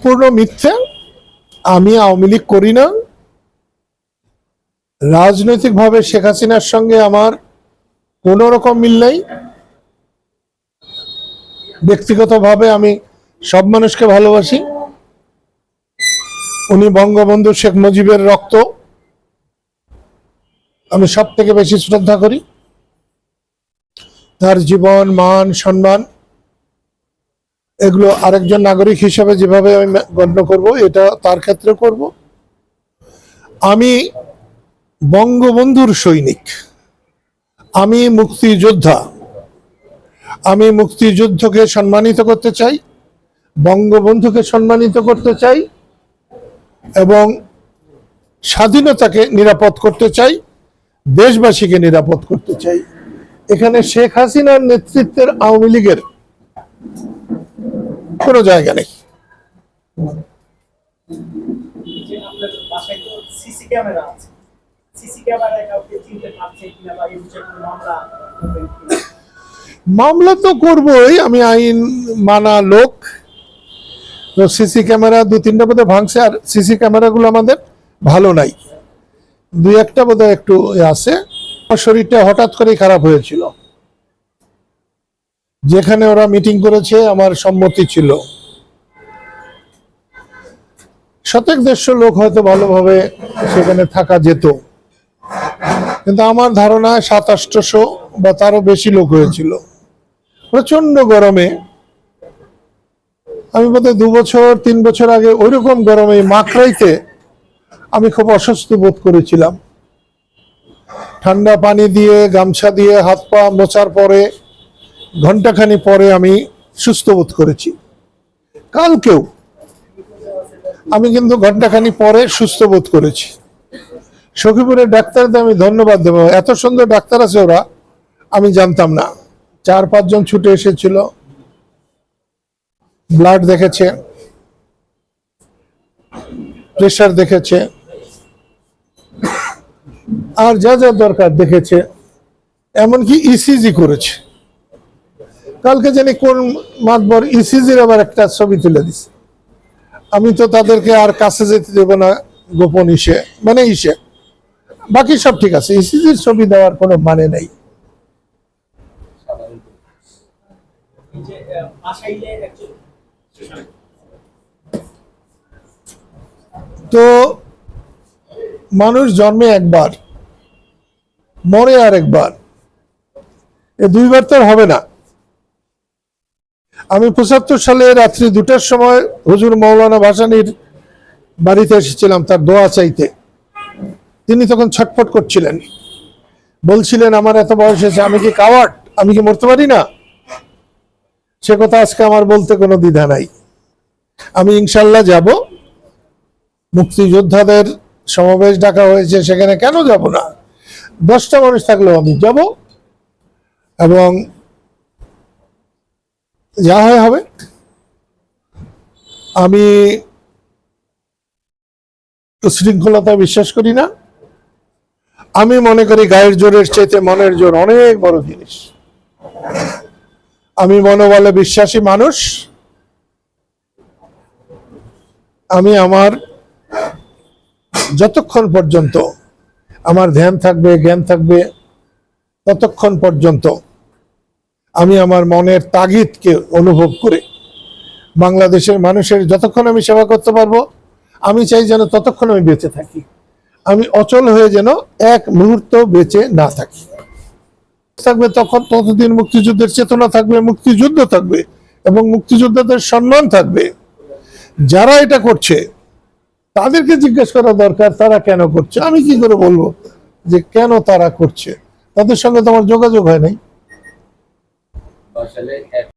সম্পূর্ণ মিথ্যে, আমি আওয়ামী লীগ করি না। রাজনৈতিকভাবে শেখ হাসিনার সঙ্গে আমার কোনো রকম মিল নেই। ব্যক্তিগতভাবে আমি সব মানুষকে ভালোবাসি। উনি বঙ্গবন্ধু শেখ মুজিবের রক্ত। আমি সব থেকে বেশি শ্রদ্ধা করি। তার জীবন, মান, সম্মান এগুলো আরেকজন নাগরিক হিসেবে যেভাবে আমি গণ্য করব, এটা তার ক্ষেত্রে করব। আমি বঙ্গবন্ধুর সৈনিক। আমি মুক্তিযোদ্ধা। আমি মুক্তিযুদ্ধকে সম্মানিত করতে চাই, বঙ্গবন্ধুকে সম্মানিত করতে চাই, এবং স্বাধীনতাকে নিরাপদ করতে চাই, দেশবাসীকে নিরাপদ করতে চাই। এখানে শেখ হাসিনার নেতৃত্বের আওয়ামী লীগের কোনো জায়গা নেই। মামলা তো করবই, আমি আইন মানা লোক। তো সিসি ক্যামেরা দু তিনটা বোধহয় ভাঙছে, আর সিসি ক্যামেরাগুলো আমাদের ভালো নাই। দুই একটা বোধহয় একটু আছে। আমার শরীরটা হঠাৎ করেই খারাপ হয়েছিল। যেখানে ওরা মিটিং করেছে, আমার সম্মতি ছিল। শতেক দেড়শো লোক হয়তো ভালোভাবে সেখানে থাকা যেত। কিন্তু আমার ধারণা সাত আটশোশো বা তারও বেশি লোক হয়েছিল। প্রচণ্ড গরমে, আমি বোধহয় দু বছর, তিন বছর আগে ওইরকম গরমে মাকড়াইতে আমি খুব অসুস্থ বোধ করেছিলাম। ঠান্ডা পানি দিয়ে, গামছা দিয়ে, হাত পা মোচার পরে ঘন্টাখানি পরে আমি সুস্থ বোধ করেছি। কালকেও আমি কিন্তু ঘন্টাখানি পরে সুস্থ বোধ করেছি। সখীপুরের ডাক্তারদের আমি ধন্যবাদ দেবো। এত সুন্দর ডাক্তার আছে ওরা, আমি জানতাম না। চার, পাঁচজন ছুটে এসেছিল। ব্লাড দেখেছে। প্রেশার দেখেছে। আর যা যা দরকার দেখেছে। এমনকি ইসিজি করেছে। কালকে জানি কোন মাতবর ইসিজির আবার একটা ছবি তুলে দিছে। আমি তো তাদেরকে আর কাছে যেতে দেবো না, গোপন ইসে মানে ইসে। বাকি সব ঠিক আছে ইসিজির ছবি দেওয়ার কোনো মানে নেই। তো মানুষ জন্মে একবার, মরে আর একবার, এ দুইবার তো হবে না। আমি পঁচাত্তর সালে রাত্রি দুটার সময় হুজুর মৌলানা ভাসানির বাড়িতে এসেছিলাম তার দোয়া চাইতে। তিনি তখন ছটফট করছিলেন। বলছিলেন, আমার এত বয়স হয়েছে, আমি কি কাওয়ার্ড? আমি কি মরতে পারি না? সে কথা আজকে আমার বলতে কোনো দ্বিধা নাই। আমি ইনশাল্লাহ যাব। মুক্তিযোদ্ধাদের সমাবেশ ডাকা হয়েছে, সেখানে কেন যাব না? দশটা মানুষ থাকলেও আমি যাব এবং যা হয় হবে। আমি শৃঙ্খলতা বিশ্বাস করি না। আমি মনে করি গায়ের জোরের চাইতে মনের জোর অনেক বড় জিনিস। আমি মনোবলে বিশ্বাসী মানুষ। আমি আমার যতক্ষণ পর্যন্ত আমার ধ্যান থাকবে, জ্ঞান থাকবে, ততক্ষণ পর্যন্ত আমি আমার মনের তাগিদকে অনুভব করে। বাংলাদেশের মানুষের যতক্ষণ আমি সেবা করতে পারব, আমি চাই যেন ততক্ষণ আমি বেঁচে থাকি। আমি অচল হয়ে যেন এক মুহূর্ত বেঁচে না থাকি। থাকবে তখন ততদিন মুক্তিযুদ্ধের চেতনা থাকবে, মুক্তিযুদ্ধ থাকবে এবং মুক্তিযোদ্ধাদের সম্মান থাকবে। যারা এটা করছে, তাদেরকে জিজ্ঞেস করা দরকার, তারা কেন করছে? আমি কি করে বলব যে কেন তারা করছে? তাদের সঙ্গে তো আমার যোগাযোগ হয় নাই। আসলে এক